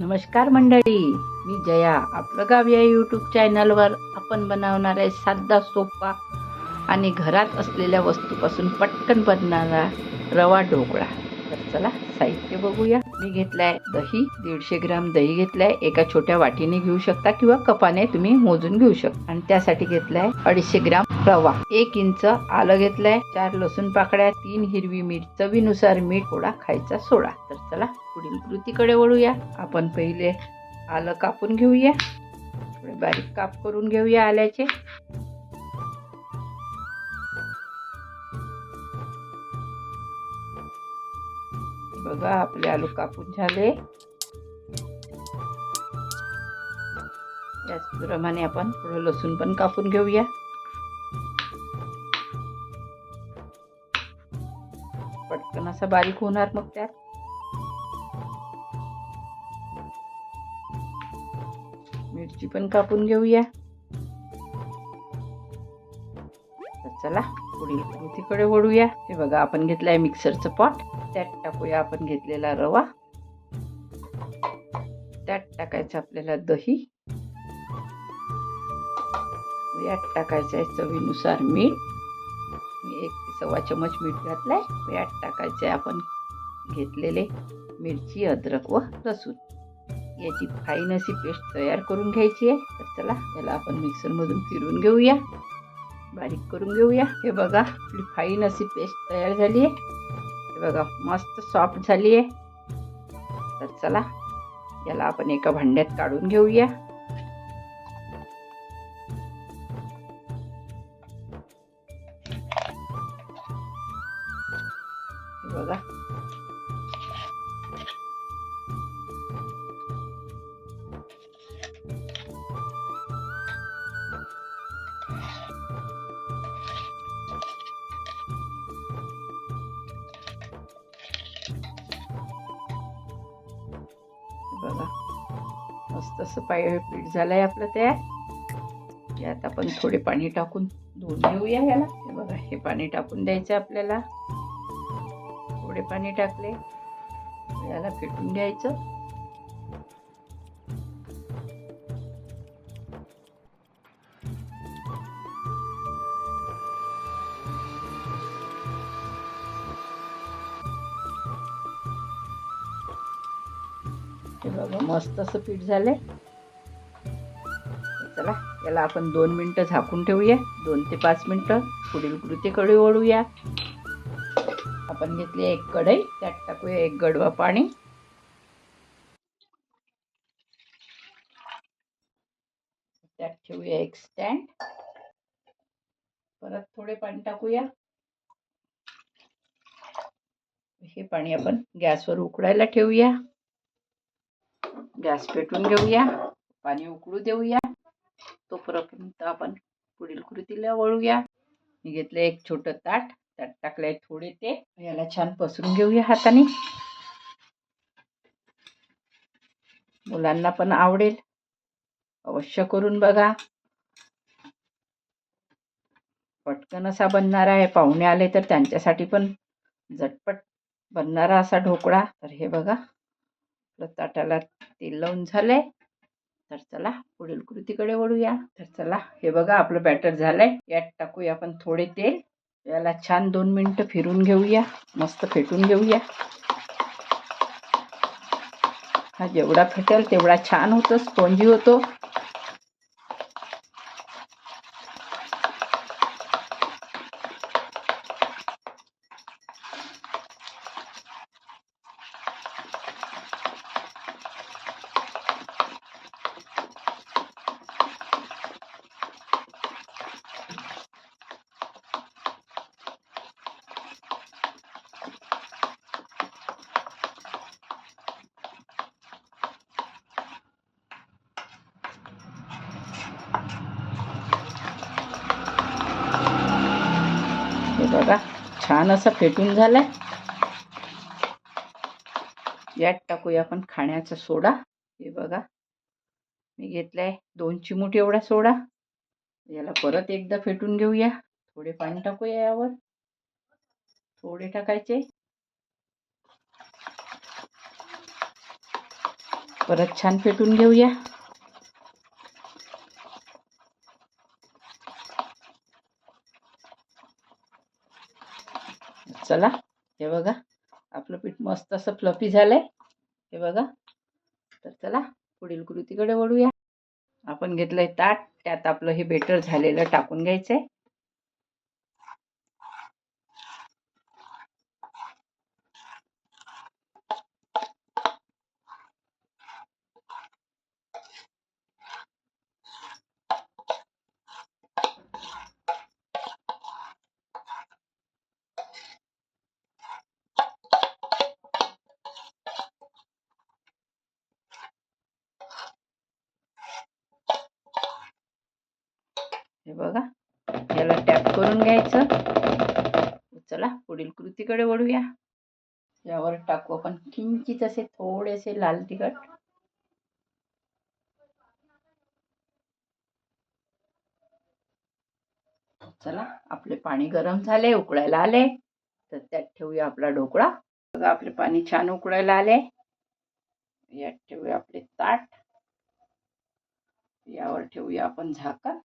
नमस्कार मंडळी मी जया. आपलं गाव या यूट्यूब चॅनलवर आपण बनवणार आहे साधा सोपा आणि घरात असलेल्या वस्तूपासून पटकन बनणारा रवा ढोकळा. चला साहित्य बघूया. मी घेतलाय दही दीडशे ग्राम दही घेतलाय. एका छोट्या वाटीने घेऊ शकता किंवा कपाने तुम्ही मोजून घेऊ शकता. आणि त्यासाठी घेतलाय अडीचशे ग्राम रवा. एक इंच आलं घेतलंय चार लसूण पाकळ्या तीन हिरवी मीठ चवीनुसार मीठ थोडा खायचा सोडा. तर चला पुढील कृतीकडे वळूया. आपण पहिले आलं कापून घेऊया. थोडे बारीक काप करून घेऊया आल्याचे. बघा आपले आलू कापून झाले. त्याचप्रमाणे आपण थोडं लसूण पण कापून घेऊया. पटकन असा बारीक होणार मग त्यात. मिरची पण कापून घेऊया. चला पुढील तिकडे वळूया. हे बघा आपण घेतलाय मिक्सरचं पॉट त्यात टाकूया आपण घेतलेला रवा. त्यात टाकायचं आपल्याला दही. यात टाकायचं आहे चवीनुसार मीठ. मी एक सव्वा चमच मीठ घातलाय. यात आहे आपण घेतलेले मिरची अद्रक व लसूण. याची फाईन अशी पेस्ट तयार करून घ्यायची आहे. तर चला याला आपण मिक्सरमधून फिरून घेऊया. बारीक करून घेऊया. हे बघा आपली फाईन अशी पेस्ट तयार झाली आहे. बघा मस्त सॉफ्ट झाली आहे तर चला याला आपण एका भांड्यात काढून घेऊया. तसं पाय पीठ झालंय आपलं तयार. यात आपण थोडे पाणी टाकून धुवून घेऊया याला हे बघा हे पाणी टाकून द्यायचं आपल्याला. थोडे पाणी टाकले. याला फेटून घ्यायचं. हे बघा मस्त असं पीठ झालंय. चला याला आपण दोन मिनटं झाकून ठेवूया. दोन ते पाच मिनटं पुढील कृतीकडे ओढूया आपण घेतली एक कढई त्यात टाकूया एक गडवा पाणी. त्यात ठेवूया एक स्टँड. परत थोडे पाणी टाकूया. हे पाणी आपण गॅसवर उकडायला ठेवूया. गॅस पेटून घेऊया पाणी उकळू देऊया. तोपर्यंत आपण पुढील कृतीला वळूया. मी घेतलं एक छोटं ताट त्यात टाकलंय थोडे ते. याला छान पसरून घेऊया हाताने. मुलांना पण आवडेल. अवश्य करून बघा. पटकन असा बनणार आहे. पाहुणे आले तर त्यांच्यासाठी पण झटपट बनणारा असा ढोकळा. तर हे बघा. आपलं ताटाला तेल लावून झालंय. तर चला पुढील कृतीकडे वळूया. तर चला हे बघा आपलं बॅटर झालंय. यात टाकूया आपण थोडे तेल. याला छान दोन मिनिटं फिरून घेऊया. मस्त फेटून घेऊया. हा जेवढा फेटेल तेवढा छान होतो स्पॉन्जी होतो हे बघा छान असा फेटून झालाय. यात टाकूया आपण खाण्याचा सोडा. हे बघा. मी घेतलाय दोन चिमूट एवढा सोडा. याला परत एकदा फेटून घेऊया. थोडे पाणी टाकूया यावर. थोडे टाकायचे. परत छान फेटून घेऊया. चला. हे बघा आपलं पीठ मस्त असं फ्लफी झालंय. हे बघा. तर चला पुढील कृतीकडे वळूया. आपण घेतलंय ताट त्यात आपलं हे बेटर झालेलं टाकून घ्यायचंय. हे बघा. याला टॅप करून घ्यायचं. चला पुढील कृतीकडे वळूया. यावर टाकू आपण किंचित असे थोडेसे लाल तिखट. चला आपले पाणी गरम झाले उकळायला आले. तर त्यात ठेवूया आपला ढोकळा. बघा आपले पाणी छान उकळायला आले. यात ठेवूया आपले ताट. यावर ठेवूया आपण झाकण.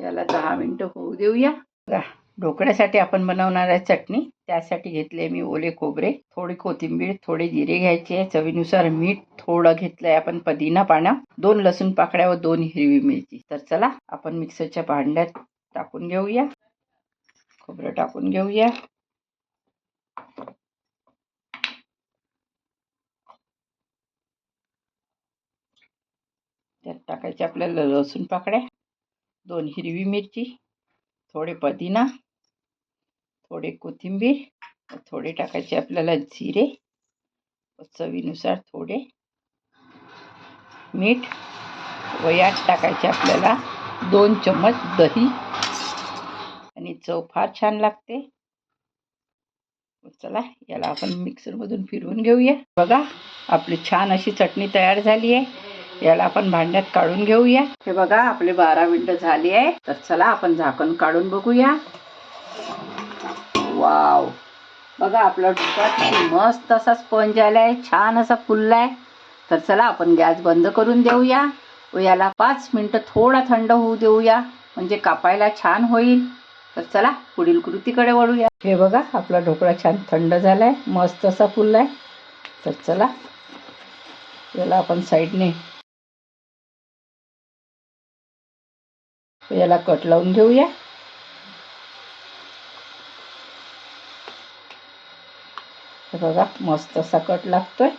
याला दहा मिनटं होऊ देऊया. बघा, ढोकळ्यासाठी आपण बनवणार आहे चटणी. त्यासाठी घेतले मी ओले खोबरे थोडी कोथिंबीर थोडे जिरे घ्यायचे चवीनुसार मीठ थोडं घेतलंय आपण पुदिना पानं दोन लसूण पाकळ्या व दोन हिरवी मिरची. तर चला आपण मिक्सरच्या भांड्यात टाकून घेऊया. खोबरं टाकून घेऊया. त्यात टाकायचे आपल्याला लसूण पाकळ्या. दोन हिरवी मिरची थोडे पुदिना थोडे कोथिंबीर थोडे टाकायचे आपल्याला जिरे चवीनुसार थोडे मीठ व यात टाकायचे आपल्याला दोन चम्मच दही. आणि चव फार छान लागते. चला याला आपण मिक्सरमधून फिरवून घेऊया. बघा आपली छान अशी चटणी तयार झाली आहे. याला आपण भांड्यात काढून घेऊया. हे बघा आपले बारा मिनिटं झाली आहे. तर चला आपण झाकण काढून बघूया. वाव. बघा आपला ढोकळा मस्त असा स्पंज आलाय छान असा फुललाय. तर चला आपण गॅस बंद करून देऊया. व याला पाच मिनटं थोडा थंड होऊ देऊया म्हणजे कापायला छान होईल. तर चला पुढील कृतीकडे वळूया. हे बघा आपला ढोकळा छान थंड झालाय मस्त असा फुललाय. तर चला याला आपण साईडने याला कट लावून घेऊया. बघा मस्त असा कट लागतोय.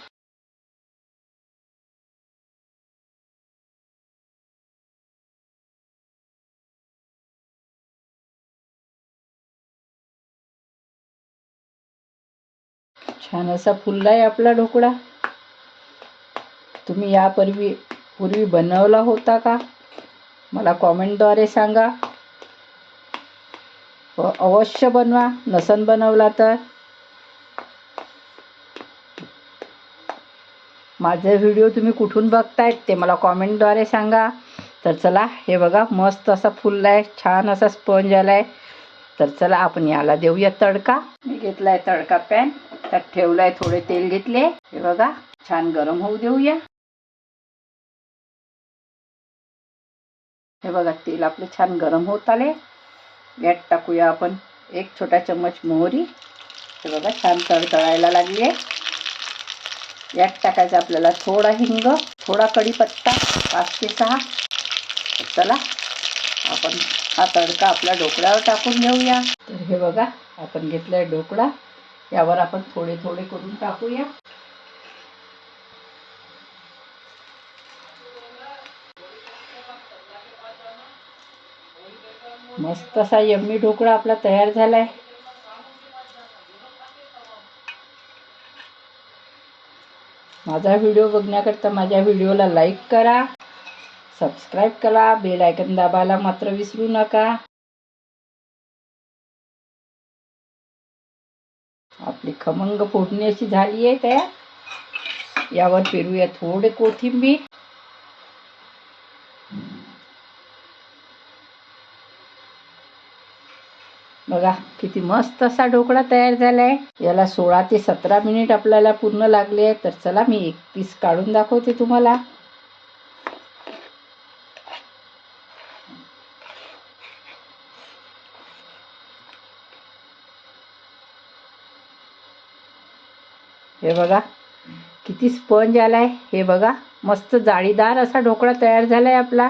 छान असा फुललाय आपला ढोकळा. तुम्ही यापूर्वी पूर्वी बनवला होता का? मला कॉमेंटद्वारे सांगा. व अवश्य बनवा. नसन बनवला तर. माझे व्हिडिओ तुम्ही कुठून बघतायत ते मला कॉमेंटद्वारे सांगा. तर चला हे बघा मस्त असा आहे छान असा स्पंज आलाय. तर चला आपण याला देऊया तडका. मी घेतलाय तडका पॅन. त्यात ठेवलाय थोडे तेल घेतले. हे बघा छान गरम होऊ देऊया. हे बघा तेल आपले छान गरम होत आले यात टाकूया आपण एक छोटा चम्मच मोहरी. हे बघा छान तळतळायला लागली आहे यात टाकायचं आपल्याला थोडा हिंग थोडा कढीपत्ता पाच ते सहा. चला आपण हा तडका आपल्या ढोकळ्यावर टाकून घेऊया. तर हे बघा आपण घेतलाय ढोकळा. यावर आपण थोडे थोडे करून टाकूया. मस्त असा यम्मी ढोकळा आपला तयार झालाय. माझा व्हिडिओ बघण्याकरता माझ्या व्हिडिओला लाईक करा सबस्क्राईब करा बेल आयकन दाबायला मात्र विसरू नका. आपली खमंग फोडणी अशी झाली आहे तयार. यावर पेरूया थोडे कोथिंबीर. बघा किती मस्त असा ढोकळा तयार झालाय. याला सोळा ते सतरा मिनिट आपल्याला पूर्ण लागले आहे तर चला मी एक पीस काढून दाखवते तुम्हाला. हे बघा किती स्पंज आलाय. हे बघा मस्त जाळीदार असा ढोकळा तयार झालाय आपला.